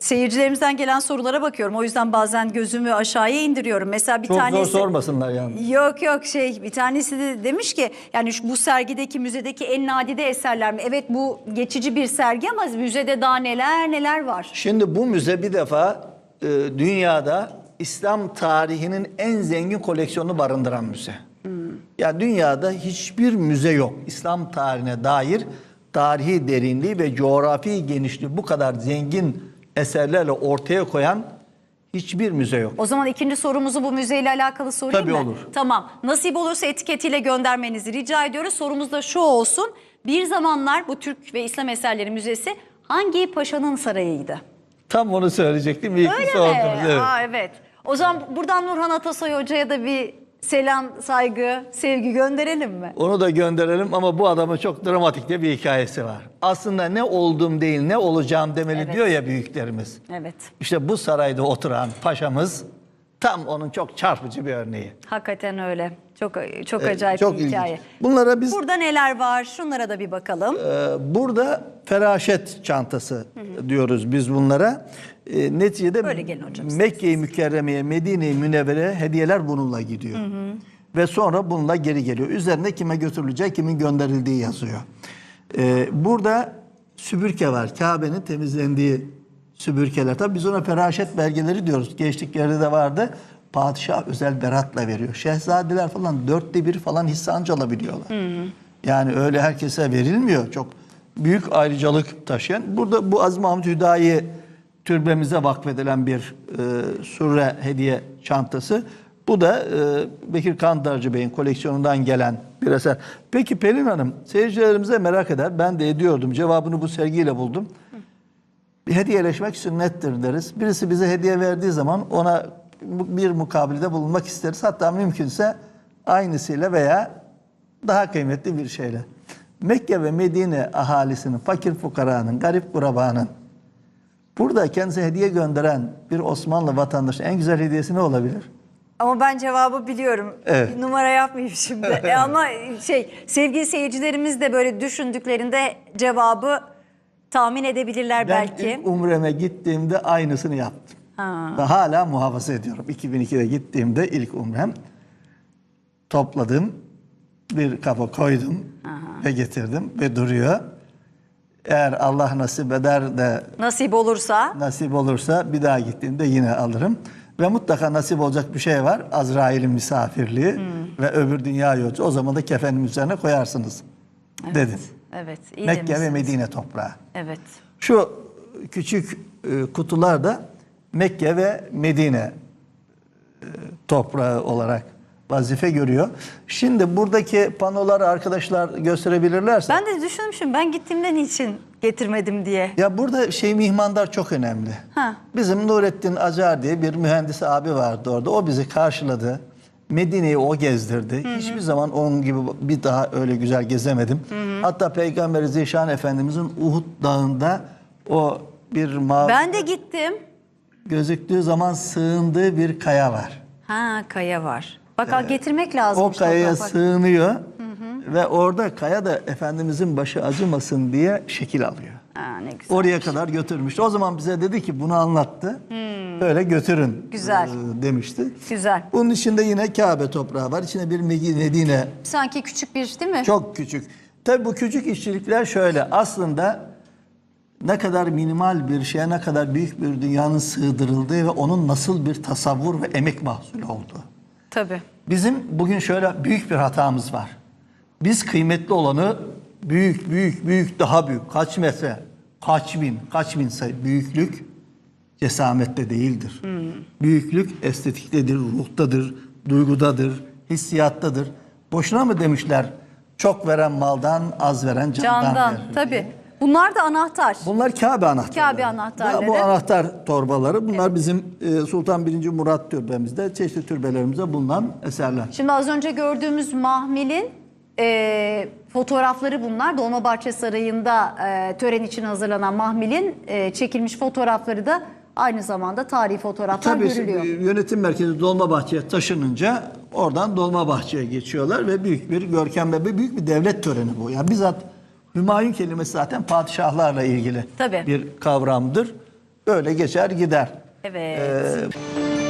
Seyircilerimizden gelen sorulara bakıyorum. O yüzden bazen gözümü aşağıya indiriyorum. Mesela bir Çok tanesi... zor sormasınlar yani. Yok yok şey bir tanesi de demiş ki yani şu, bu sergideki müzedeki en nadide eserler mi? Evet bu geçici bir sergi ama müzede daha neler neler var. Şimdi bu müze bir defa e, dünyada İslam tarihinin en zengin koleksiyonunu barındıran müze. Ya dünyada hiçbir müze yok. İslam tarihine dair tarihi derinliği ve coğrafi genişliği bu kadar zengin eserlerle ortaya koyan hiçbir müze yok. O zaman ikinci sorumuzu bu müzeyle alakalı sorayım Tabii mı? olur. Tamam. Nasip olursa etiketiyle göndermenizi rica ediyoruz. Sorumuz da şu olsun. Bir zamanlar bu Türk ve İslam Eserleri Müzesi hangi paşanın sarayıydı? Tam onu söyleyecektim. İyi ki Öyle mi? Evet. Aa, evet. O zaman buradan Nurhan Atasoy Hoca'ya da bir selam, saygı, sevgi gönderelim mi? Onu da gönderelim ama bu adamın çok dramatik de bir hikayesi var. Aslında ne oldum değil ne olacağım demeli Evet. diyor ya büyüklerimiz. Evet. İşte bu sarayda oturan paşamız tam onun çok çarpıcı bir örneği. Hakikaten öyle. Çok çok Ee, acayip çok bir ilginç. hikaye. Bunlara biz Burada neler var? Şunlara da bir bakalım. e, burada feraşet çantası diyoruz biz bunlara. E, neticede. Mekke-i Mükerreme'ye, Medine-i Münevvere'ye hediyeler bununla gidiyor. Ve sonra bununla geri geliyor. Üzerinde kime götürüleceği, kimin gönderildiği yazıyor. E, burada sübürke var. Kabe'nin temizlendiği sübürkeler. Tabii biz ona feraşet belgeleri diyoruz. Geçtik yerde de vardı. Padişah özel beratla veriyor. Şehzadeler falan dörtte bir falan hisse anca alabiliyorlar. Yani öyle herkese verilmiyor. Çok büyük ayrıcalık taşıyan. Burada bu Aziz Mahmut Hüdayi türbemize vakfedilen bir e, surre hediye çantası. Bu da e, Bekir Kandarcı Bey'in koleksiyonundan gelen bir eser. Peki Pelin Hanım, seyircilerimize merak eder. Ben de ediyordum. Cevabını bu sergiyle buldum. Bir hediyeleşmek sünnettir deriz. Birisi bize hediye verdiği zaman ona bir mukabilde bulunmak isteriz. Hatta mümkünse aynısıyla veya daha kıymetli bir şeyle. Mekke ve Medine ahalisinin, fakir fukaranın, garip kurabanın burada kendisine hediye gönderen bir Osmanlı vatandaşı en güzel hediyesi ne olabilir? Ama ben cevabı biliyorum. Evet. Numara yapmayayım şimdi. E ama şey sevgili seyircilerimiz de böyle düşündüklerinde cevabı tahmin edebilirler Ben belki. ilk umreme gittiğimde aynısını yaptım. Ve hala muhafaza ediyorum. 2002'de gittiğimde ilk umrem topladım. Bir kaba koydum ve getirdim ve duruyor. Eğer Allah nasip eder de Nasip olursa nasip olursa bir daha gittiğimde yine alırım. Ve mutlaka nasip olacak bir şey var. Azrail'in misafirliği ve öbür dünya yolcu. O zaman da kefenin üzerine koyarsınız dedim. evet iyi Mekke ve demişsiniz. Medine toprağı. Evet. Şu küçük e, kutular da Mekke ve Medine e, toprağı olarak vazife görüyor. Şimdi buradaki panoları arkadaşlar gösterebilirlerse. Ben de düşünmüşüm ben gittiğimde niçin getirmedim diye. Ya burada şey mihmandar çok önemli. Ha. Bizim Nurettin Acar diye bir mühendis abi vardı orada. O bizi karşıladı. Medine'yi o gezdirdi. Hiçbir zaman onun gibi bir daha öyle güzel gezemedim. Hatta Peygamber Zişan Efendimizin Uhud Dağı'nda o bir mavi Ben de gittim. gözüktüğü zaman sığındığı bir kaya var. Ha kaya var. Bak getirmek lazım. O kayaya sığınıyor ve orada kaya da Efendimizin başı acımasın diye şekil alıyor. Ha, ne güzel. Oraya kadar götürmüştü. O zaman bize dedi ki bunu anlattı. Böyle götürün Güzel. e, demişti. Güzel. Bunun içinde yine Kabe toprağı var. İçinde bir Medine Sanki küçük bir değil mi? çok küçük. Tabii bu küçük işçilikler şöyle. Aslında ne kadar minimal bir şeye ne kadar büyük bir dünyanın sığdırıldığı ve onun nasıl bir tasavvur ve emek mahsulü olduğu. Tabii. Bizim bugün şöyle büyük bir hatamız var. Biz kıymetli olanı büyük, büyük, büyük, daha büyük, kaç metre, kaç bin, kaç bin sayı büyüklük cesamette değildir. Büyüklük estetiktedir, ruhtadır, duygudadır, hissiyattadır. Boşuna mı demişler çok veren maldan az veren candan, Candan. verir. Tabii. Bunlar da anahtar. Bunlar Kabe anahtarları. Kabe anahtarları. Bu anahtar torbaları bunlar bizim e, Sultan 1. Murat türbemizde, çeşitli türbelerimizde bulunan eserler. Şimdi az önce gördüğümüz Mahmil'in e, fotoğrafları bunlar. Dolmabahçe Sarayı'nda e, tören için hazırlanan Mahmil'in e, çekilmiş fotoğrafları da aynı zamanda tarihi fotoğraflar Tabii görülüyor. e, yönetim merkezi Dolmabahçe'ye taşınınca oradan Dolmabahçe'ye geçiyorlar ve büyük bir görkem ve büyük bir devlet töreni bu. Yani bizzat Hümayun kelimesi zaten padişahlarla ilgili Tabii. bir kavramdır. Böyle geçer gider. Evet. Ee,